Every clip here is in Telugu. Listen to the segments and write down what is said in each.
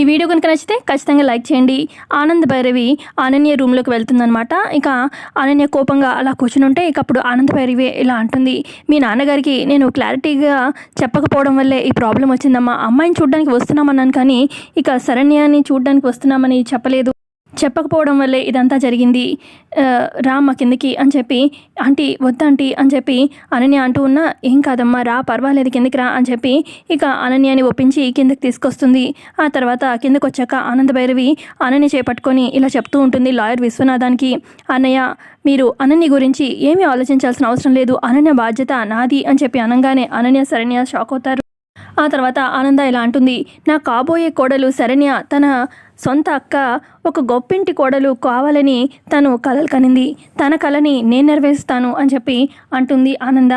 ఈ వీడియో కనుక నచ్చితే ఖచ్చితంగా లైక్ చేయండి. ఆనంద్ భైరవి అనన్య రూమ్లోకి వెళ్తుందనమాట ఇక అనన్య కోపంగా అలా కూర్చుని ఉంటే ఇక అప్పుడు ఆనంద్ భైరవి ఇలా అంటుంది. మీ నాన్నగారికి నేను క్లారిటీగా చెప్పకపోవడం వల్లే ఈ ప్రాబ్లం వచ్చిందమ్మా. అమ్మాయిని చూడడానికి వస్తున్నామన్నాను కానీ ఇక శరణ్యాన్ని చూడడానికి వస్తున్నామని చెప్పలేదు. చెప్పకపోవడం వల్లే ఇదంతా జరిగింది. రా మా కిందకి అని చెప్పి ఆంటీ వద్దంటీ అని చెప్పి అనన్య అంటూ ఉన్నా ఏం కాదమ్మా రా పర్వాలేదు కిందకి రా అని చెప్పి ఇక అనన్యని ఒప్పించి కిందకి తీసుకొస్తుంది. ఆ తర్వాత కిందకు వచ్చాక ఆనంద భైరవి అనన్య చేపట్టుకొని ఇలా చెప్తూ ఉంటుంది లాయర్ విశ్వనాథానికి. అన్నయ్య మీరు అనన్య గురించి ఏమీ ఆలోచించాల్సిన అవసరం లేదు. అనన్య బాధ్యత నాది అని చెప్పి అనగానే అనన్య శరణ్య షాక్ అవుతారు. ఆ తర్వాత ఆనంద ఇలా అంటుంది నా కాబోయే కోడలు శరణ్య తన సొంత అక్క ఒక గొప్పింటి కోడలు కావాలని తను కలలు కనింది. తన కలని నేను నెరవేరుస్తాను అని చెప్పి అంటుంది ఆనంద.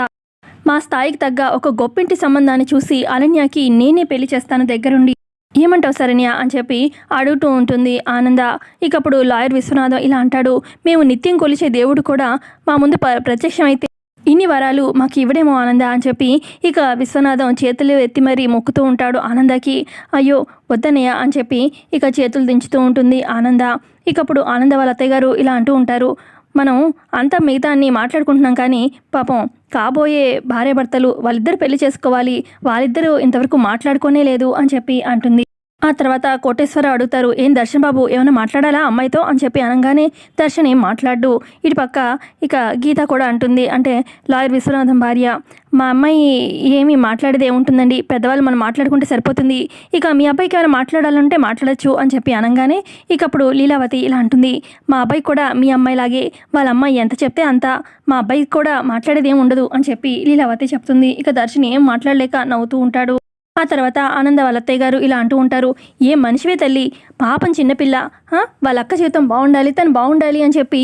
మా స్థాయికి తగ్గ ఒక గొప్పింటి సంబంధాన్ని చూసి అలన్యకి నేనే పెళ్ళి చేస్తాను దగ్గరుండి. ఏమంటావు శరణ్య అని చెప్పి అడుగుతూ ఉంటుంది ఆనంద. ఇకప్పుడు లాయర్ విశ్వనాథం ఇలా అంటాడు మేము నిత్యం కొలిచే దేవుడు కూడా మా ముందు ప ప్రత్యక్షమైతే ఇన్ని వరాలు మాకు ఇవ్వడేమో ఆనంద అని చెప్పి ఇక విశ్వనాథం చేతులు ఎత్తి మరీ మొక్కుతూ ఉంటాడు ఆనందకి. అయ్యో వద్దనయ్య అని చెప్పి ఇక చేతులు దించుతూ ఉంటుంది ఆనంద. ఇకప్పుడు ఆనంద వాళ్ళ అత్తయ్య గారు ఇలా అంటూ ఉంటారు. మనం అంతా మిగతాన్ని మాట్లాడుకుంటున్నాం కానీ పాపం కాబోయే భార్యాభర్తలు వాళ్ళిద్దరు పెళ్ళి చేసుకోవాలి వాళ్ళిద్దరూ ఇంతవరకు మాట్లాడుకోనే లేదు అని చెప్పి అంటుంది. ఆ తర్వాత కోటేశ్వర అడుగుతారు ఏం దర్శన్ బాబు ఏమైనా మాట్లాడాలా అమ్మాయితో? అని చెప్పి అనగానే దర్శన్ ఏం మాట్లాడు ఇటు పక్క ఇక గీత కూడా అంటుంది అంటే లాయర్ విశ్వనాథం భార్య మా అమ్మాయి ఏమి మాట్లాడేది ఏముంటుందండి? పెద్దవాళ్ళు మనం మాట్లాడుకుంటే సరిపోతుంది. ఇక మీ అబ్బాయికి ఏమైనా మాట్లాడాలంటే మాట్లాడచ్చు అని చెప్పి అనగానే ఇక అప్పుడు లీలావతి ఇలా అంటుంది మా అబ్బాయి కూడా మీ అమ్మాయిలాగే వాళ్ళ అమ్మాయి ఎంత చెప్తే అంత మా అబ్బాయికి కూడా మాట్లాడేది ఏమి ఉండదు అని చెప్పి లీలావతి చెప్తుంది. ఇక దర్శన్ ఏం మాట్లాడలేక నవ్వుతూ ఉంటాడు. ఆ తర్వాత ఆనంద వాళ్ళ అత్తయ్య గారు ఇలా అంటూ ఉంటారు ఏ మనిషివే తల్లి పాపం చిన్నపిల్ల వాళ్ళ అక్క జీవితం బాగుండాలి తను బాగుండాలి అని చెప్పి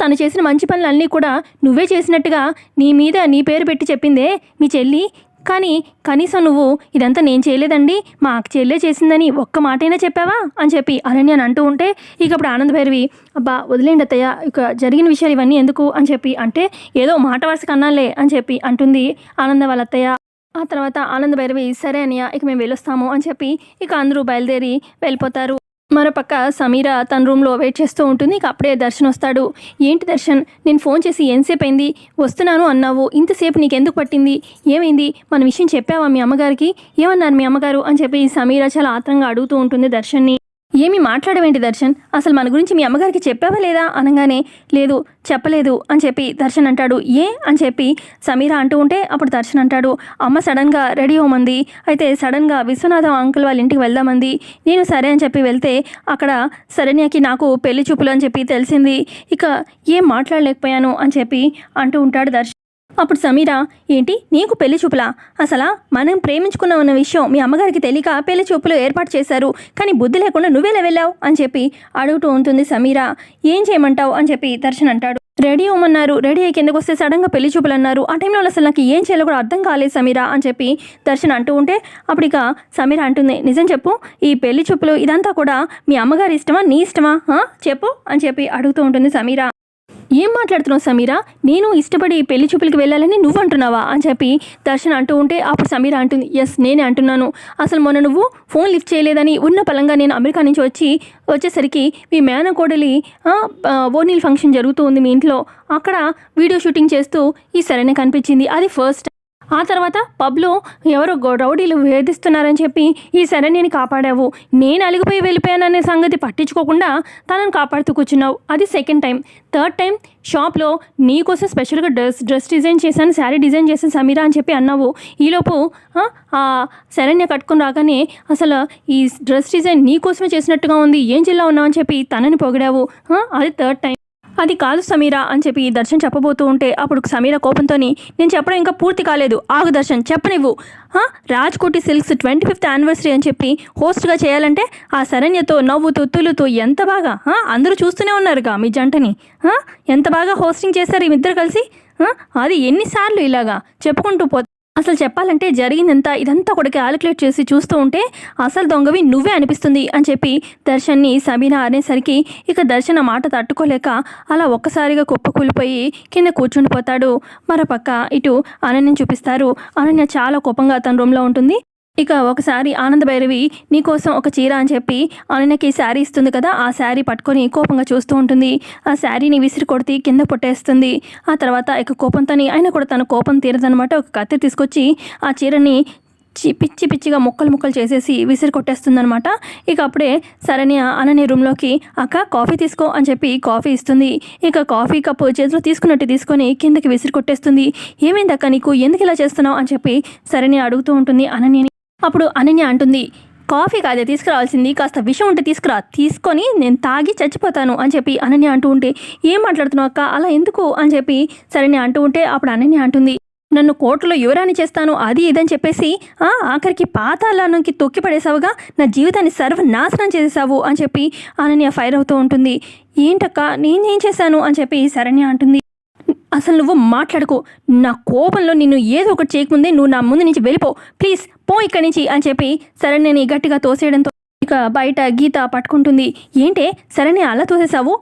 తను చేసిన మంచి పనులన్నీ కూడా నువ్వే చేసినట్టుగా నీ మీద నీ పేరు పెట్టి చెప్పిందే మీ చెల్లి. కానీ కనీసం నువ్వు ఇదంతా నేను చేయలేదండి మా అక్క చెల్లె చేసిందని ఒక్క మాటైనా చెప్పావా? అని చెప్పి అరణ్య అని అంటూ ఉంటే ఇక అప్పుడు ఆనంద భైరవి అబ్బా వదిలేండి అత్తయ్య ఇక జరిగిన విషయాలు ఇవన్నీ ఎందుకు? అని చెప్పి అంటే ఏదో మాట వరుస కన్నాలే అని చెప్పి అంటుంది ఆనంద వాళ్ళ అత్తయ్య ఆ తర్వాత ఆనంద భైరవి సరే అనియా ఇక మేము వెళ్ళొస్తాము అని చెప్పి ఇక అందరూ బయలుదేరి వెళ్ళిపోతారు. మరోపక్క సమీర తన రూమ్లో వెయిట్ చేస్తూ ఉంటుంది. ఇక అప్పుడే దర్శన్ వస్తాడు. ఏంటి దర్శన్ నేను ఫోన్ చేసి ఎంతసేపు అయింది? వస్తున్నాను అన్నావు. ఇంతసేపు నీకు ఎందుకు పట్టింది? ఏమైంది? మన విషయం చెప్పావా మీ అమ్మగారికి? ఏమన్నారు మీ అమ్మగారు? అని చెప్పి సమీర చాలా ఆత్రంగా అడుగుతూ ఉంటుంది దర్శన్ని. ఏమి మాట్లాడవేంటి దర్శన్? అసలు మన గురించి మీ అమ్మగారికి చెప్పావా లేదా? అనగానే లేదు చెప్పలేదు అని చెప్పి దర్శన్ అంటాడు. ఏ? అని చెప్పి సమీర అంటూ ఉంటే అప్పుడు దర్శన్ అంటాడు. అమ్మ సడన్గా రెడీ అవ్వమంది. అయితే సడన్గా విశ్వనాథం అంకుల్ వాళ్ళ ఇంటికి వెళ్దామంది. నేను సరే అని చెప్పి వెళ్తే అక్కడ శరణ్యకి నాకు పెళ్ళి చూపులు అని చెప్పి తెలిసింది. ఇక ఏం మాట్లాడలేకపోయాను అని చెప్పి అంటూ ఉంటాడు దర్శన్. అప్పుడు సమీర ఏంటి? నీకు పెళ్ళి చూపులా? అసలా మనం ప్రేమించుకున్న ఉన్న విషయం మీ అమ్మగారికి తెలియక పెళ్ళి చూపులు ఏర్పాటు చేశారు. కానీ బుద్ధి లేకుండా నువ్వేలా వెళ్ళావు? అని చెప్పి అడుగుతూ ఉంటుంది సమీర. ఏం చేయమంటావు? అని చెప్పి దర్శన్ అంటాడు. రెడీ అవ్వమన్నారు. రెడీ అయ్యి కిందకు వస్తే సడన్గా పెళ్ళి చూపులు అన్నారు ఆ టైంలో అసలు నాకు ఏం చేయాలో కూడా అర్థం కాలేదు సమీర అని చెప్పి దర్శన్ అంటూ ఉంటే అప్పుడు ఇక సమీర అంటుంది నిజం చెప్పు. ఈ పెళ్ళి చూపులు ఇదంతా కూడా మీ అమ్మగారి ఇష్టమా? నీ ఇష్టమా? చెప్పు అని చెప్పి అడుగుతూ ఉంటుంది సమీర. ఏం మాట్లాడుతున్నావు సమీరా? నేను ఇష్టపడి పెళ్ళి చూపులకి వెళ్ళాలని నువ్వు అంటున్నావా అని చెప్పి దర్శన్ అంటూ ఉంటే అప్పుడు సమీరా అంటుంది ఎస్ నేనే అంటున్నాను. అసలు మొన్న నువ్వు ఫోన్ లిఫ్ట్ చేయలేదని ఉన్న పలంగా నేను అమెరికా నుంచి వచ్చి వచ్చేసరికి మీ మేనకోడలి ఓనీల్ ఫంక్షన్ జరుగుతూ ఉంది మీ ఇంట్లో. అక్కడ వీడియో షూటింగ్ చేస్తూ ఈ సరైన కనిపించింది. అది ఫస్ట్ ఆ తర్వాత పబ్లో ఎవరో రౌడీలు వేధిస్తున్నారని చెప్పి ఈ శరణ్యని కాపాడావు. నేను అలిగిపోయి వెళ్ళిపోయాననే సంగతి పట్టించుకోకుండా తనను కాపాడుతూ కూర్చున్నావు. అది సెకండ్ టైం థర్డ్ టైం షాప్లో నీకోసం స్పెషల్గా డ్రెస్ డ్రెస్ డిజైన్ చేశాను శారీ డిజైన్ చేశాను సమీరా అని చెప్పి అన్నావు. ఈలోపు ఆ, శరణ్య కట్టుకుని రాగానే అసలు ఈ డ్రెస్ డిజైన్ నీకోసమే చేసినట్టుగా ఉంది ఏం జిల్లా ఉన్నావు అని చెప్పి తనని పొగిడావు. అది థర్డ్ టైం అది కాదు సమీరా అని చెప్పి దర్శన్ చెప్పబోతూ ఉంటే అప్పుడు సమీర కోపంతోని నేను చెప్పడం ఇంకా పూర్తి కాలేదు. ఆగు దర్శన్ చెప్పనివ్వు. ఆ, Raj Koti silks twenty fifth anniversary అని చెప్పి హోస్ట్గా చేయాలంటే ఆ శరణ్యతో నవ్వుతూ తులుతూ ఎంత బాగా అందరూ చూస్తూనే ఉన్నారుగా మీ జంటని. ఎంత బాగా హోస్టింగ్ చేశారు ఈ ఇద్దరు కలిసి? అది ఎన్నిసార్లు ఇలాగా చెప్పుకుంటూ పో అసలు చెప్పాలంటే జరిగిందంతా ఇదంతా కూడా క్యాలిక్యులేట్ చేసి చూస్తూ ఉంటే అసలు దొంగవి నువ్వే అనిపిస్తుంది అని చెప్పి దర్శన్ని సబీనా అనేసరికి ఇక దర్శన్ మాట తట్టుకోలేక అలా ఒక్కసారిగా కుప్పకూలిపోయి కింద కూర్చుండిపోతాడు. మరోపక్క ఇటు అనన్యని చూపిస్తారు. అనన్య చాలా కోపంగా తన రూమ్లో ఉంటుంది. ఇక ఒకసారి ఆనంద భైరవి నీకోసం ఒక చీర అని చెప్పి అనన్యకి శారీ ఇస్తుంది కదా ఆ శారీ పట్టుకొని కోపంగా చూస్తూ ఉంటుంది. ఆ శారీని విసిరి కొడితే కింద పొట్టేస్తుంది. ఆ తర్వాత ఇక కోపంతోని ఆయన కూడా తన కోపం తీరదనమాట ఒక కత్తి తీసుకొచ్చి ఆ చీరని చి- పిచ్చి పిచ్చిగా ముక్కలు ముక్కలు చేసేసి విసిరి కొట్టేస్తుందనమాట ఇక అప్పుడే సరణి అనని రూమ్లోకి అక్క కాఫీ తీసుకో అని చెప్పి కాఫీ ఇస్తుంది. ఇక కాఫీ కప్పు చేతిలో తీసుకున్నట్టు తీసుకొని కిందకి విసిరి కొట్టేస్తుంది. ఏమైంది అక్క నీకు? ఎందుకు ఇలా చేస్తున్నావు? అని చెప్పి సరని అడుగుతూ ఉంటుంది అనని అప్పుడు అనన్య అంటుంది కాఫీ కాదే తీసుకురావాల్సింది. కాస్త విషం ఉంటే తీసుకురా. తీసుకొని నేను తాగి చచ్చిపోతాను అని చెప్పి అనన్య అంటూ ఉంటే ఏం మాట్లాడుతున్నావు అక్క? అలా ఎందుకు? అని చెప్పి సరణ్య అంటూ ఉంటే అప్పుడు అనన్య అంటుంది నన్ను కోర్టులో యువరాని చేస్తాను. అది ఇదని చెప్పేసి ఆ, ఆఖరికి పాతాళానికి తొక్కిపడేసావుగా నా జీవితాన్ని సర్వనాశనం చేసేసావు అని చెప్పి అనన్య ఫైర్ అవుతూ ఉంటుంది. ఏంటక్క? నేనేం చేశాను? అని చెప్పి శరణ్య అంటుంది. అసలు నువ్వు మాట్లాడుకో. నా కోపంలో నిన్ను ఏదో ఒకటి చేయకముందే నువ్వు నా ముందు నుంచి వెళ్ళిపో. ప్లీజ్ పో ఇక్కడి నుంచి అని చెప్పి సరణ్యని గట్టిగా తోసేయడంతో ఇక బయట గీత పట్టుకుంటుంది. ఏంటే సరణ్య అలా తోసేసావు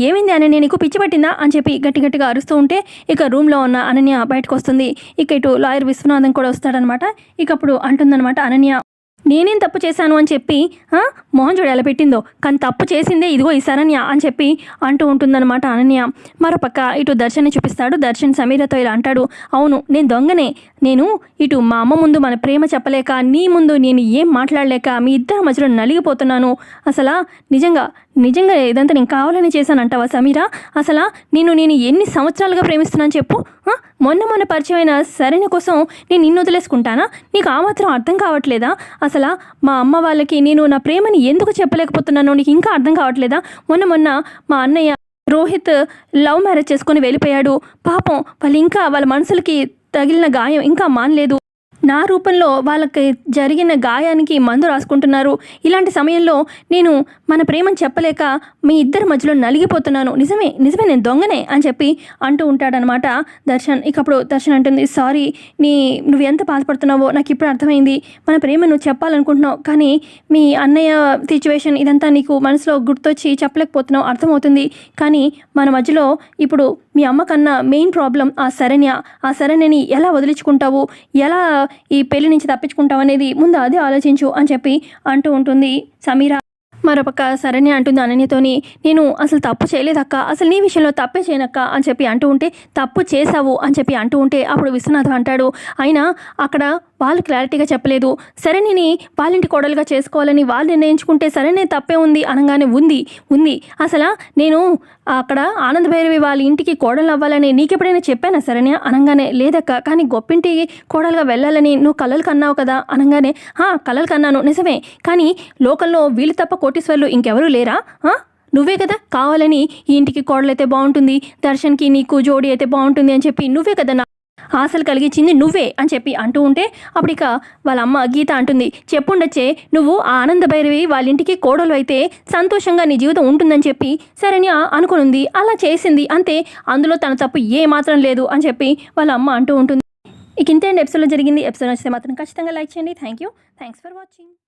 ఏమైంది అనన్య? నీకు పిచ్చి పట్టిందా? అని చెప్పి గట్టి గట్టిగా అరుస్తూ ఉంటే ఇక రూమ్లో ఉన్న అనన్య బయటకు వస్తుంది. ఇక ఇటు లాయర్ విశ్వనాథన్ కూడా వస్తాడనమాట. ఇక అప్పుడు అంటుందన్నమాట అనన్య నేనేం తప్పు చేశాను అని చెప్పి మోహన్ మొహం చూడు ఎలా పెట్టిందో. కానీ తప్పు చేసిందే ఇదిగో ఈ శరణ్య అని చెప్పి అంటూ ఉంటుందన్నమాట అనన్య. మరోపక్క ఇటు దర్శన్ని చూపిస్తాడు. దర్శన్ సమీరతో ఇలా అంటాడు. అవును నేను దొంగనే. నేను ఇటు మా అమ్మ ముందు మన ప్రేమ చెప్పలేక నీ ముందు నేను ఏం మాట్లాడలేక మీ ఇద్దరు మధ్యలో నలిగిపోతున్నాను. అసలు నిజంగా నిజంగా ఇదంతా నేను కావాలని చేశానంటావా సమీరా? అసలా నేను నేను ఎన్ని సంవత్సరాలుగా ప్రేమిస్తున్నాను చెప్పు? మొన్న మొన్న పరిచయమైన సరైన కోసం నేను నిన్ను వదిలేసుకుంటానా? నీకు ఆ మాత్రం అర్థం కావట్లేదా? అసలు మా అమ్మ వాళ్ళకి నేను నా ప్రేమని ఎందుకు చెప్పలేకపోతున్నానో నీకు ఇంకా అర్థం కావట్లేదా? మొన్న మొన్న మా అన్నయ్య రోహిత్ లవ్ మ్యారేజ్ చేసుకొని వెళ్ళిపోయాడు. పాపం వాళ్ళు ఇంకా వాళ్ళ మనసులకి తగిలిన గాయం ఇంకా మానలేదు. నా రూపంలో వాళ్ళకి జరిగిన గాయానికి మందు రాసుకుంటున్నారు. ఇలాంటి సమయంలో నేను మన ప్రేమను చెప్పలేక మీ ఇద్దరి మధ్యలో నలిగిపోతున్నాను. నిజమే నిజమే నేను దొంగనే అని చెప్పి అంటూ ఉంటాడనమాట దర్శన్. ఇకప్పుడు దర్శన్ అంటుంది సారీ నీ నువ్వు ఎంత బాధపడుతున్నావో నాకు ఇప్పుడు అర్థమైంది. మన ప్రేమ నువ్వు చెప్పాలనుకుంటున్నావు కానీ మీ అన్నయ్య సిచ్యువేషన్ ఇదంతా నీకు మనసులో గుర్తొచ్చి చెప్పలేకపోతున్నావు అర్థమవుతుంది. కానీ మన మధ్యలో ఇప్పుడు మీ అమ్మ కన్నా మెయిన్ ప్రాబ్లం ఆ శరణ్య. ఆ శరణ్యని ఎలా వదిలించుకుంటావు? ఎలా ఈ పెళ్ళి నుంచి తప్పించుకుంటావు అనేది ముందు అదే ఆలోచించు అని చెప్పి అంటూ ఉంటుంది సమీర. మరొక సరణి అంటుంది అనన్యతోని నేను అసలు తప్పు చేయలేదక్క అసలు నీ విషయంలో తప్పే చేయనక్క అని చెప్పి అంటూ ఉంటే తప్పు చేశావు అని చెప్పి అంటూ ఉంటే అప్పుడు విశ్వనాథ్ అంటాడు అయినా అక్కడ వాళ్ళు క్లారిటీగా చెప్పలేదు. సరేని వాళ్ళింటి కోడలుగా చేసుకోవాలని వాళ్ళు నిర్ణయించుకుంటే సరేనే తప్పే ఉంది అనగానే ఉంది ఉంది. అసలు నేను అక్కడ ఆనంద భైరవి వాళ్ళ ఇంటికి కోడలు అవ్వాలని నీకెప్పుడైనా చెప్పానా సరేనే? అనగానే లేదక్క కానీ గొప్పింటి కోడలుగా వెళ్ళాలని నువ్వు కలలు కన్నావు కదా అనగానే "ఆ, కలలు కన్నాను నిజమే. కానీ లోకల్లో వీళ్ళు తప్ప కోటీశ్వర్లు ఇంకెవరూ లేరా? నువ్వే కదా కావాలని ఈ ఇంటికి కోడలైతే బాగుంటుంది దర్శన్కి నీకు జోడి అయితే బాగుంటుంది అని చెప్పి నువ్వే కదా నా ఆశలు కలిగించింది నువ్వే అని చెప్పి అంటూ ఉంటే అప్పటిక వాళ్ళ అమ్మ గీత అంటుంది చెప్పుండొచ్చే నువ్వు ఆ ఆనంద భైరవి వాళ్ళ ఇంటికి కోడలు అయితే సంతోషంగా నీ జీవితం ఉంటుందని చెప్పి సరేని అనుకునుంది అలా చేసింది అంతే అందులో తన తప్పు ఏ మాత్రం లేదు అని చెప్పి వాళ్ళ అమ్మ అంటూ ఉంటుంది. ఇక ఇంతే ఎపిసోడ్లో జరిగింది ఎపిసోడ్ నచ్చితే మాత్రం ఖచ్చితంగా లైక్ చేయండి thank you thanks for watching.